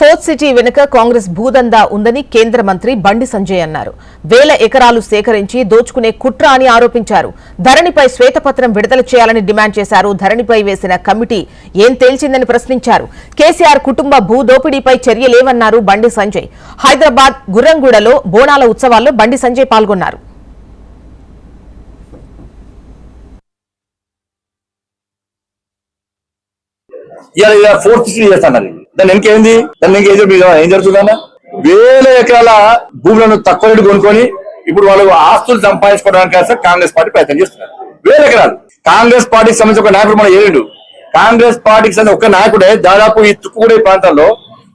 Fourth city వెనుక కాంగ్రెస్ భూదందా ఉందని కేంద్ర మంత్రి బండి సంజయ్ అన్నారు. వేల ఎకరాలు సేకరించి దోచుకునే కుట్ర అని ఆరోపించారు. ధరణిపై శ్వేతపత్రం విడుదల చేయాలని డిమాండ్ చేశారు. ధరణిపై వేసిన కమిటీ ఏం తేల్చిందని ప్రశ్నించారు. కేసీఆర్ కుటుంబ భూదోపిడీపై చర్యలేవన్నారు బండి సంజయ్. హైదరాబాద్ గుర్రంగూడలో బోనాల ఉత్సవాల్లో బండి సంజయ్ పాల్గొన్నారు. ఇలా ఫోర్త్ సిటీ చేస్తాను దాన్ని ఇంకేంది దాన్ని ఇంకేం ఏం జరుగుతుందన్న? వేల ఎకరాల భూములను తక్కువ రేటు కొనుక్కొని ఇప్పుడు వాళ్ళు ఆస్తులు సంపాదించుకోవడానికి కాంగ్రెస్ పార్టీ ప్రయత్నం చేస్తున్నారు. వేల ఎకరాలు. కాంగ్రెస్ పార్టీకి సంబంధించి ఒక నాయకుడు మన ఏడు కాంగ్రెస్ పార్టీకి సంబంధించిన ఒక నాయకుడే దాదాపు ఈ తుక్కుగూడ ప్రాంతంలో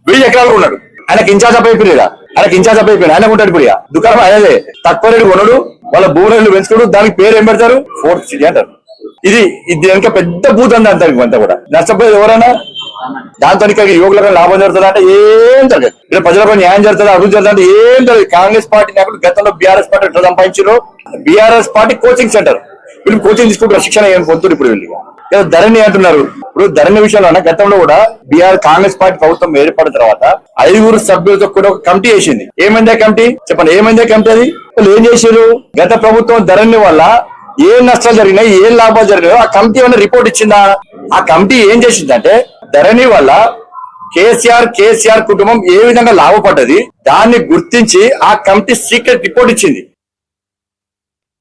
వెయ్యి ఎకరాలు ఉన్నాడు. ఆయనకి ఇన్ఛార్జ్ అప్ అయిపోయింది ఆయనకి ఇన్ఛార్జ్ అయిపోయింది ఆయన ఉంటాడు ఇప్పుడు దుకాణం ఆయనదే. తక్కువ రేటు కొనడు. వాళ్ళ భూములను పెంచుకోడు. దానికి పేరు ఏం పెడతారు? ఫోర్త్ సిటీ అంటారు. ఇది ఇది వెనక పెద్ద భూతంది అంతా అంతా కూడా. నష్టపోయేది ఎవరైనా దాంతో ఇంకా యువకులకు లాభం జరుగుతుంది అంటే ఏం జరగదు. ఇక్కడ ప్రజలకు న్యాయం జరుగుతుంది అభివృద్ధి జరుగుతుంది అంటే ఏం జరగదు. కాంగ్రెస్ పార్టీ నాయకులు గతంలో బీఆర్ఎస్ పార్టీ ఎట్లా సంపాదించారు బీఆర్ఎస్ పార్టీ కోచింగ్ సెంటర్ వీళ్ళు కోచింగ్ తీసుకుంటారు శిక్షణ ఏం పొందుతుంది ఇప్పుడు వీళ్ళు? ధరణి అంటున్నారు. ఇప్పుడు ధరణి విషయంలో అన్న గతంలో కూడా బీఆర్ కాంగ్రెస్ పార్టీ ప్రభుత్వం ఏర్పడిన తర్వాత ఐదుగురు సభ్యులతో కూడా ఒక కమిటీ వేసింది. ఏమైంది కమిటీ? చెప్పండి ఏమైంది కమిటీ అది? వీళ్ళు ఏం చేశారు గత ప్రభుత్వం ధరణి వల్ల ఏం నష్టాలు జరిగినాయి ఏం లాభాలు జరిగినాయో ఆ కమిటీ ఏమైనా రిపోర్ట్ ఇచ్చిందా? ఆ కమిటీ ఏం చేసిందంటే ధరణి వల్ల కేసీఆర్ కేసీఆర్ కుటుంబం ఏ విధంగా లాభపడ్డది దాన్ని గుర్తించి ఆ కమిటీ సీక్రెట్ రిపోర్ట్ ఇచ్చింది.